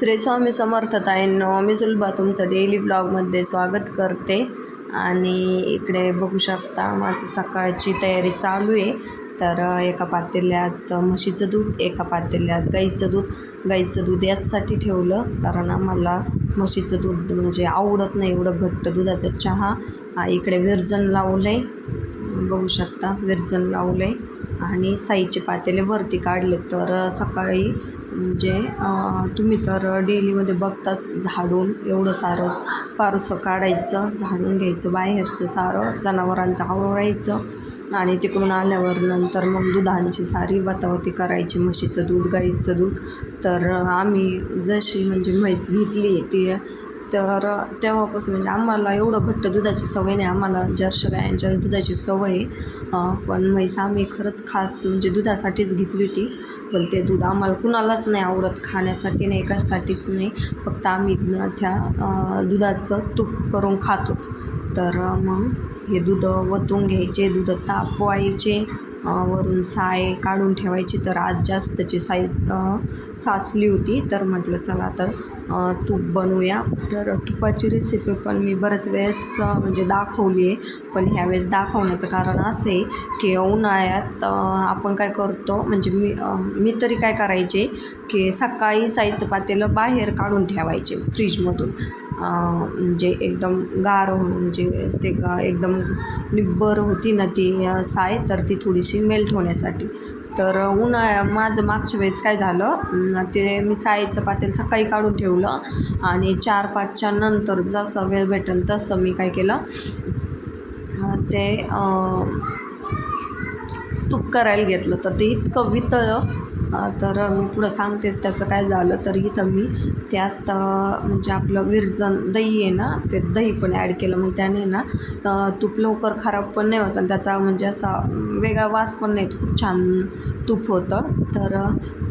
श्री स्वामी समर्थताईंनो मी सुलभा तुमचं डेली ब्लॉगमध्ये स्वागत करते. आणि इकडे बघू शकता माझं सकाळची तयारी चालू आहे. तर एका पातेल्यात म्हशीचं दूध एका पातेल्यात गाईचं दूध. गाईचं दूध याचसाठी ठेवलं कारण आम्हाला म्हशीचं दूध म्हणजे आवडत नाही एवढं घट्ट दुधाचा चहा. इकडे विरजण लावलं आहे बघू शकता विरजण लावलं आहे आणि साईचे पातेले वरती काढले तर सकाळी म्हणजे तुम्ही तर डेलीमध्ये बघताच झाडून एवढं सारं फारसं काढायचं झाडून घ्यायचं बाहेरचं सारं जनावरांचं आवरायचं आणि तिकडून आल्यावर नंतर मग दुधांची सारी वतावती करायची म्हशीचं दूध गाईचं दूध. तर आम्ही जशी म्हणजे म्हैस घेतली ती तर तेव्हापासून म्हणजे आम्हाला एवढं घट्ट दुधाची सवय नाही. आम्हाला जर्श गायांच्या दुधाची सवय आहे. पण म्हैस आम्ही खरंच खास म्हणजे दुधासाठीच घेतली होती. पण ते दूध आम्हाला कुणालाच नाही आवडत. खाण्यासाठी नाही कशासाठीच नाही. फक्त आम्ही त्या दुधाचं तूप करून खातो. तर मग हे दूध वतून घ्यायचे. दूध तापवायचे. अं, वरून साय काढून ठेवायची. तर आज जास्तची साय साचली होती. तर म्हटलं चला आता तूप बनवूया. तर तुपाची रेसिपी पण मी बऱ्याच वेळेस म्हणजे दाखवली आहे. पण ह्यावेळेस दाखवण्याचं कारण असं आहे की उन्हाळ्यात आपण काय करतो म्हणजे मी मी तरी काय करायचे की सकाळी साईचं पातेलं बाहेर काढून ठेवायचे फ्रीजमधून. म्हणजे एकदम गार म्हणजे ते गा एकदम निब्बर होती ना ती साय तर ती थोडीशी मेल्ट होण्यासाठी. तर उन्हाळ्या माझं मागच्या वेळेस काय झालं ते मी साईचं पातेल सकाळी काढून ठेवलं आणि चार पाचच्या नंतर जसं वेळ भेटेल तसं मी काय केलं ते तूप करायला घेतलं. तर ते इतकं वितळलं तर मी पुढं सांगतेच त्याचं काय झालं तर इथं मी त्यात म्हणजे आपलं विरजन दही आहे ना ते दही पण ॲड केलं. मग त्याने ना तूप लवकर खराब पण नाही होत आणि त्याचा म्हणजे असा वेगळा वास पण नाही खूप छान तूप होतं. तर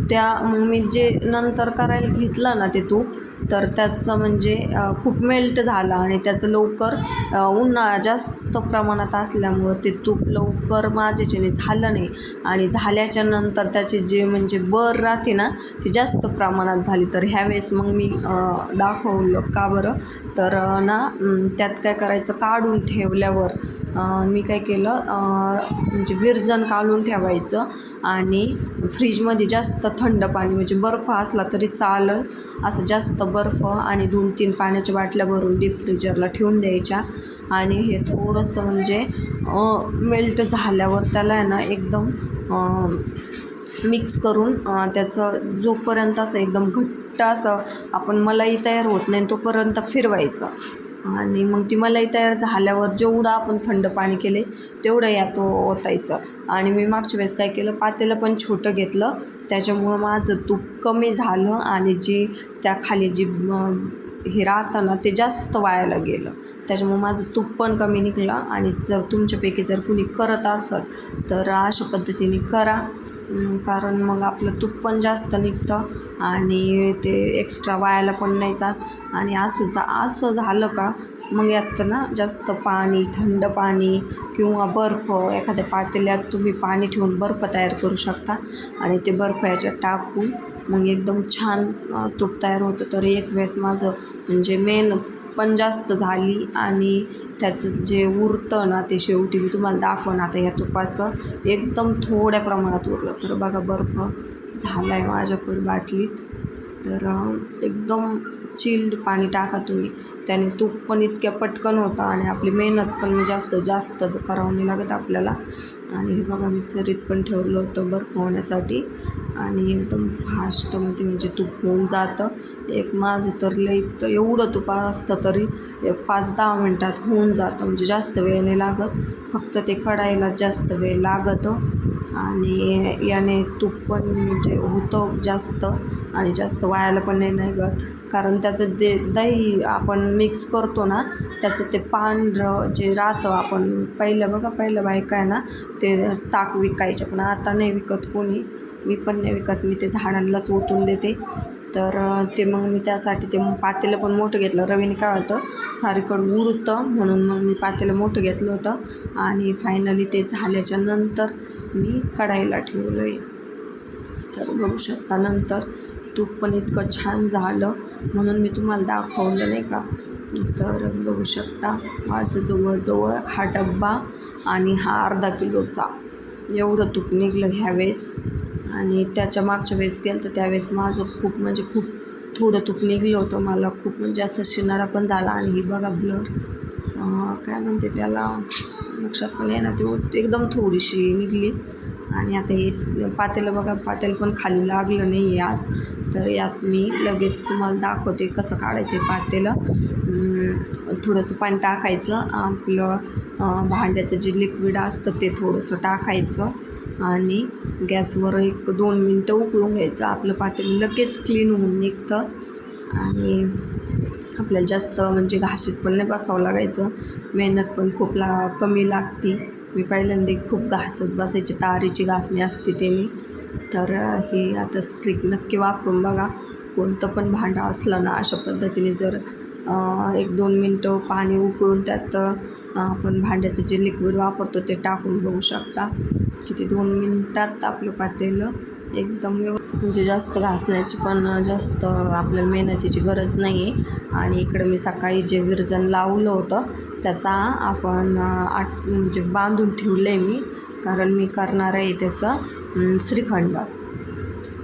त्या मग मी जे नंतर करायला घेतलं ना ते तूप तर त्याचं म्हणजे खूप मेल्ट झालं आणि त्याचं लवकर उन्हाळा जास्त प्रमाणात असल्यामुळं ते तूप लवकर माझ्याच्याने झालं नाही. आणि झाल्याच्यानंतर त्याचे जे म्हणजे बर राहते ना ती जास्त प्रमाणात झाली. तर ह्यावेळेस मग मी दाखवलं. का बरं? तर ना त्यात काय करायचं? काढून ठेवल्यावर मी काय केलं? म्हणजे विरजन काढून ठेवायचं आणि फ्रीजमध्ये जास्त थंड पाणी म्हणजे बर्फ असला तरी चालेल. असं जास्त बर्फ आणि दोन तीन पाण्याच्या बाटल्या भरून डीप फ्रीजरला ठेवून द्यायच्या. आणि हे थोडंसं म्हणजे मेल्ट झाल्यावर त्याला आहे ना एकदम मिक्स करून त्याचं जोपर्यंत असं एकदम घट्ट असं आपण मलाई तयार होत नाही तोपर्यंत फिरवायचं. आणि मग ती मलाई तयार झाल्यावर जेवढं आपण थंड पाणी केले तेवढं यात ओतायचं. आणि मी मागच्या वेळेस काय केलं पातेलं पण छोटं घेतलं. त्याच्यामुळं माझं तूप कमी झालं आणि जी त्या खाली जी हे राहतं ना ते जास्त वायाला गेलं. त्याच्यामुळे माझं तूप पण कमी निघलं आणि जर तुमच्यापैकी जर कुणी करत असेल तर अशा पद्धतीने करा. कारण मग आपलं तूप पण जास्त निघतं आणि ते एक्स्ट्रा वायाला पण नाही जात. आणि असं जा असं झालं का मग यात ना जास्त पाणी थंड पाणी किंवा बर्फ एखाद्या पातेल्यात तुम्ही पाणी ठेवून बर्फ तयार करू शकता. आणि ते बर्फ याच्यात टाकून मग एकदम छान तूप तयार होतं. तर एक वेळेस माझं म्हणजे मेन पण जास्त झाली आणि त्याचं जे उरतं ना ते शेवटी मी तुम्हाला दाखवणार. आता या तुपाचं एकदम थोड्या प्रमाणात उरलं. तर बघा बर्फ झाला आहे माझ्याकडे बाटलीत. तर एकदम चिल्ड पाणी टाका तुम्ही. त्याने तूप पण इतक्या पटकन होतं आणि आपली मेहनत पण जास्त जास्त करावं नाही लागत आपल्याला. आणि हे बघा मी चरीत पण ठेवलं होतं बर्फ होण्यासाठी. आणि एकदम फास्टमध्ये म्हणजे तूप होऊन जातं. एक माझं तर लई तर एवढं तूप असतं तरी पाच दहा मिनटात होऊन जातं. म्हणजे जास्त वेळ नाही लागत. फक्त ते कढायला जास्त वेळ लागतं. आणि याने तूप पण म्हणजे होतं जास्त आणि जास्त वायाला पण नाही लागत. कारण त्याचं जे दही आपण मिक्स करतो ना त्याचं ते पांढरं जे राहतं आपण पहिलं बघा पहिलं बायका आहे ना ते ताक विकायचे पण आता नाही विकत कोणी. मी पण नाही विकत मी ते झाडांनाच ओतून देते. तर ते मग मी त्यासाठी ते मग पातेलं पण मोठं घेतलं. रवीने काय होतं सारीकडं उडतं म्हणून मग मी पातेलं मोठं घेतलं होतं. आणि फायनली ते झाल्याच्यानंतर मी कढाईला ठेवलं आहे तर बघू शकता नंतर तूप पण इतकं छान झालं म्हणून मी तुम्हाला दाखवलं नाही का? तर बघू शकता माझं जवळजवळ हा डब्बा आणि हा अर्धा किलोचा एवढं तूप निघलं ह्यावेळेस. आणि त्याच्या मागच्या वेळेस गेलं तर त्यावेळेस माझं खूप म्हणजे खूप थोडं तूप निघलं होतं मला. खूप म्हणजे असं शिणारा पण झाला आणि ही बघा ब्लर काय म्हणते त्याला? लक्षात पण येणार ते एकदम थोडीशी निघली. आणि आता हे पातेलं बघा पातेलं पण खाली लागलं नाही आहे आज. तर यात मी लगेच तुम्हाला दाखवते कसं काढायचं आहे पातेलं. थोडंसं पाणी टाकायचं आपलं भांड्याचं जे लिक्विड असतं ते थोडंसं टाकायचं. आणि गॅसवर एक दोन मिनटं उकळून घ्यायचं. आपलं पातेलं लगेच क्लीन होऊन निघतं. आणि आपल्याला जास्त म्हणजे घाशीत पण नाही बसावं लागायचं. मेहनत पण खूप ला कमी लागती. मी पहिल्यांदा खूप घासत बसायची. तारीची घासणी असते ते मी तर हे आता स्ट्रिक नक्की वापरून बघा. कोणतं पण भांडं असलं ना अशा पद्धतीने जर एक दोन मिनटं पाणी उकळून त्यात आपण भांड्याचं जे लिक्विड वापरतो ते टाकून बघू शकता. किती दोन मिनटात आपलं पातेलं. एकदम व्यव म्हणजे जास्त घासण्याची पण जास्त आपल्याला मेहनतीची गरज नाही आहे आणि इकडं मी सकाळी जे विरजन लावलं होतं त्याचा आपण आठ म्हणजे बांधून ठेवलं आहे मी. कारण मी करणार आहे त्याचं श्रीखंड.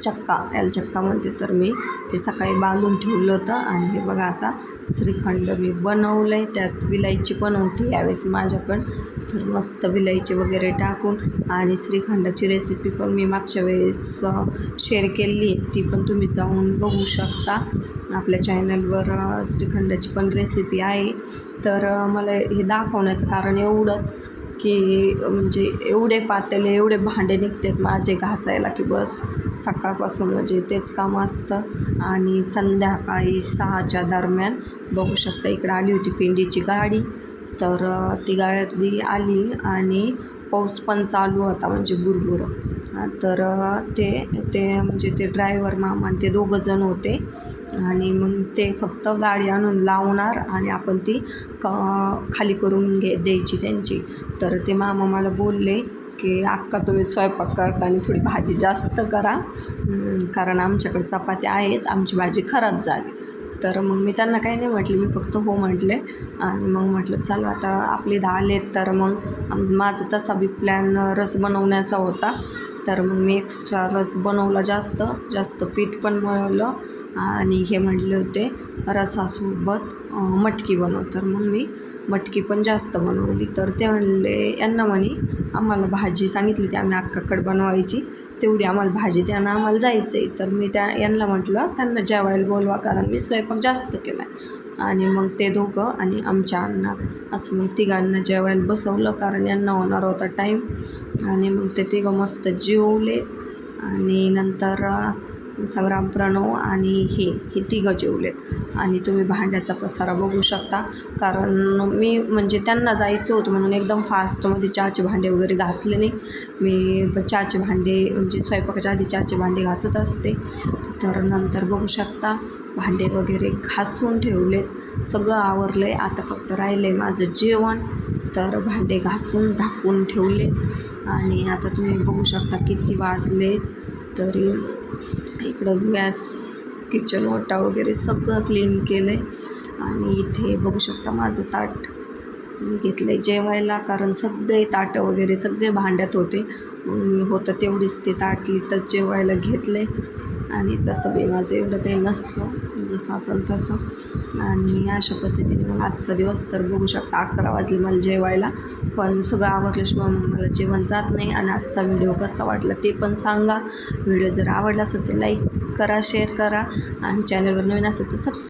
चक्का. याला चक्का म्हणते तर मी ते सकाळी बांधून ठेवलं होतं आणि हे बघा आता श्रीखंड मी बनवलं आहे त्यात विलायची पण होती यावेळेस माझ्याकडं तर मस्त विलायची वगैरे टाकून आणि श्रीखंडाची रेसिपी पण मी मागच्या वेळेस शेअर केली. आहे ती पण तुम्ही जाऊन बघू शकता. आपल्या चॅनलवर श्रीखंडाची पण रेसिपी आहे. तर मला हे दाखवण्याचं कारण एवढंच. की म्हणजे एवढे पातेले एवढे भांडे निघतात माझे घासायला की बस सकाळपासून म्हणजे तेच काम असतं. आणि संध्याकाळी सहाच्या दरम्यान बघू शकता इकडं आली होती पिंडीची गाडी. तर ती गाडी आली आणि पाऊस पण चालू होता म्हणजे बुरबुर तर ते ते म्हणजे ते ड्रायव्हर मामा ते ते दोघंजण होते. आणि मग ते फक्त गाडी आणून लावणार आणि आपण ती क खाली करून घे द्यायची त्यांची. तर ते मामा मला बोलले की अक्का तुम्ही स्वयंपाक करता आणि थोडी भाजी जास्त करा. कारण आमच्याकडे चपात्या आहेत आमची भाजी खराब झाली. तर मग मी त्यांना काही नाही म्हटलं मी फक्त हो म्हटले. आणि मग म्हटलं चला आता आपले दहा आलेत. तर मग माझा तसा बी प्लॅन रस बनवण्याचा होता. तर मग मी एक्स्ट्रा रस बनवला जास्त जास्त पीठ पण बनवलं आणि हे म्हटले होते रसासोबत मटकी बनव. तर मग मी मटकी पण जास्त बनवली. तर ते म्हणले यांना म्हणे आम्हाला भाजी सांगितली ती आम्ही अक्काकडे बनवायची. तेवढी आम्हाला भाजी त्यांना आम्हाला जायचं आहे तर मी त्या यांना म्हटलं त्यांना जेवायला बोलवा कारण मी स्वयंपाक जास्त केला आहे आणि मग ते दोघं आणि आमच्या अण्णा असं मग तिघांना जेवायला बसवलं कारण यांना होणार होता टाईम आणि मग ते तिघं मस्त जेवले. आणि नंतर संग्राम प्रणव आणि हे हे तिघं जेवलेत. आणि तुम्ही भांड्याचा पसारा बघू शकता. कारण मी म्हणजे त्यांना जायचं होतं म्हणून एकदम फास्टमध्ये चहाचे भांडे वगैरे घासले नाही. मी चहाचे भांडे म्हणजे स्वयंपाकाच्या आधी चहाचे भांडे घासत असते. तर नंतर बघू शकता. भांडे वगैरे घासून ठेवलेत. सगळं आवरलं आहे आता फक्त राहिलं आहे माझं जेवण. तर भांडे घासून झाकून ठेवलेत. आणि आता तुम्ही बघू शकता किती वाजले तरी इकडं गॅस किचन ओटा वगैरे सगळं क्लीन केलं आहे आणि इथे बघू शकता माझं ताट. घेतलं आहे जेवायला कारण सगळे ताटं वगैरे सगळे भांड्यात होते. मी होतं तेवढीच ते ताटली तर जेवायला घेतले आणि तसं बी माझं एवढं काही नसतं जसं असेल तसं. आणि अशा पद्धतीने मग आजचा दिवस तर बघू शकता अकरा वाजले मला जेवायला. पण सगळं आवरल्याशिवाय मग मला जेवण जात नाही. आणि आजचा व्हिडिओ कसा वाटला ते पण सांगा. व्हिडिओ जर आवडला असेल तर लाईक करा शेअर करा. आणि चॅनलवर नवीन असेल तर सबस्क्राईब